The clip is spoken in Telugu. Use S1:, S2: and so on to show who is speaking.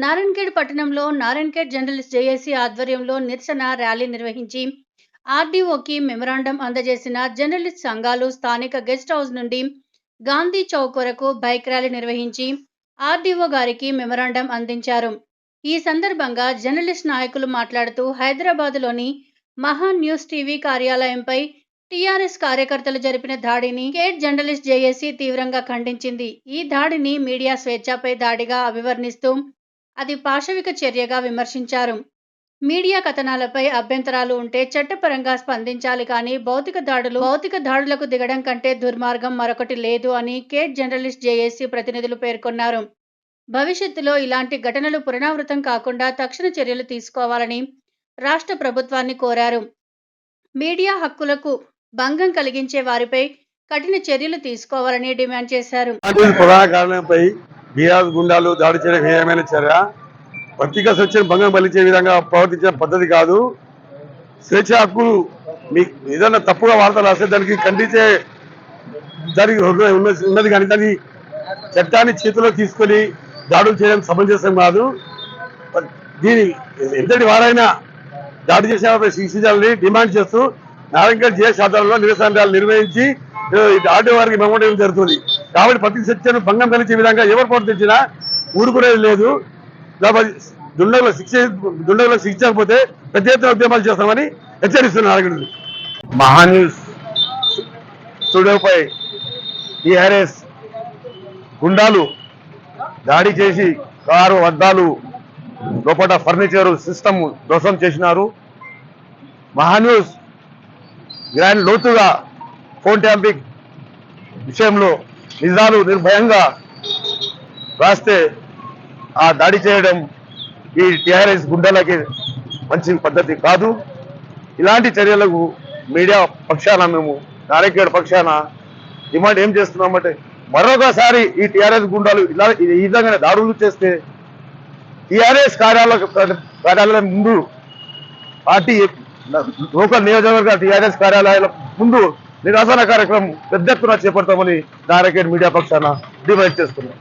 S1: నారాయణఖేడ్ పట్టణంలో నారాయణఖేడ్ జర్నలిస్ట్ జేఏసీ ఆధ్వర్యంలో నిరసన ర్యాలీ నిర్వహించి ఆర్డీఓకి మెమరాండం అందజేసిన జర్నలిస్ట్ సంఘాలు స్థానిక గెస్ట్ హౌస్ నుండి గాంధీ చౌక్ వరకు బైక్ ర్యాలీ నిర్వహించి ఆర్డీఓ గారికి మెమరాండం అందించారు. ఈ సందర్భంగా జర్నలిస్ట్ నాయకులు మాట్లాడుతూ హైదరాబాద్లోని మహాన్ న్యూస్ టీవీ కార్యాలయంపై టీఆర్ఎస్ కార్యకర్తలు జరిపిన దాడిని కేట్ జర్నలిస్ట్ జేఏసీ తీవ్రంగా ఖండించింది. ఈ దాడిని మీడియా స్వేచ్ఛపై దాడిగా అభివర్ణిస్తూ అది పాశవిక చర్యగా విమర్శించారు. మీడియా కథనాలపై అభ్యంతరాలు ఉంటే చట్టపరంగా స్పందించాలి కానీ భౌతిక దాడులు భౌతిక దాడులకు దిగడం కంటే దుర్మార్గం మరొకటి లేదు అని కేట్ జర్నలిస్ట్ జేఏసీ ప్రతినిధులు పేర్కొన్నారు. భవిష్యత్తులో ఇలాంటి ఘటనలు పునరావృతం కాకుండా తక్షణ చర్యలు తీసుకోవాలని రాష్ట్ర ప్రభుత్వాన్ని కోరారు. మీడియా హక్కులకు భంగం కలిగించే వారిపై కఠిన చర్యలు తీసుకోవాలని డిమాండ్ చేశారు.
S2: బీఆర్ గుండాలు దాడి చేయడం ఏమైనా చర్య పత్రికా స్వేచ్ఛను భంగం కలిగించే విధంగా ప్రవర్తించిన పద్ధతి కాదు. స్వేచ్ఛ హక్కులు మీ ఏదైనా తప్పుగా వార్తలు రాస్తే దానికి ఖండించే దానికి ఉన్నది కానీ దాన్ని చట్టాన్ని చేతిలో తీసుకొని దాడులు చేయడం సమంజసం కాదు. దీని ఎంతటి వారైనా దాడి చేసిన శిక్షించాలని డిమాండ్ చేస్తూ నారాయణగఢ్ జిల్లా సాధారణలో నిరసన నిర్వహించి ఆటో వారికి మెమోటం జరుగుతుంది. కాబట్టి ప్రతి చర్చను భంగం కలిగే విధంగా ఎవరు ప్రవర్తించినా ఊరుకునేది లేదు. దుండగులు శిక్ష దుండగులకు శిక్షించకపోతే పెద్ద ఎత్తున ఉద్యమాలు చేస్తామని హెచ్చరిస్తున్నారు నారాయణగఢ్ మహాన్యూస్ స్టూడియోపై టీఆర్ఎస్ గుండాలు దాడి చేసి కారు అద్దాలు లోపల ఫర్నిచర్ సిస్టమ్ ధ్వంసం చేసినారు. మహాన్యూస్ గ్రాండ్ లోతుగా ఫోన్ ట్యాంపింగ్ విషయంలో నిజాలు నిర్భయంగా రాస్తే ఆ దాడి చేయడం ఈ టిఆర్ఎస్ గుండెలకి మంచి పద్ధతి కాదు. ఇలాంటి చర్యలకు మీడియా పక్షాన మేము నారాయణ పక్షాన డిమాండ్ ఏం చేస్తున్నామంటే మరొకసారి ఈ టిఆర్ఎస్ గుండాలు ఇలా ఈ విధంగా దాడులు చేస్తే టిఆర్ఎస్ కార్యాలయ కార్యాలయం ముందు పార్టీ లోకల్ నియోజకవర్గ టిఆర్ఎస్ కార్యాలయాల ముందు నిరాసన కార్యక్రమం పెద్ద ఎత్తున చేపడతామని నారాయణ మీడియా పక్షాన డిమాండ్ చేస్తున్నాం.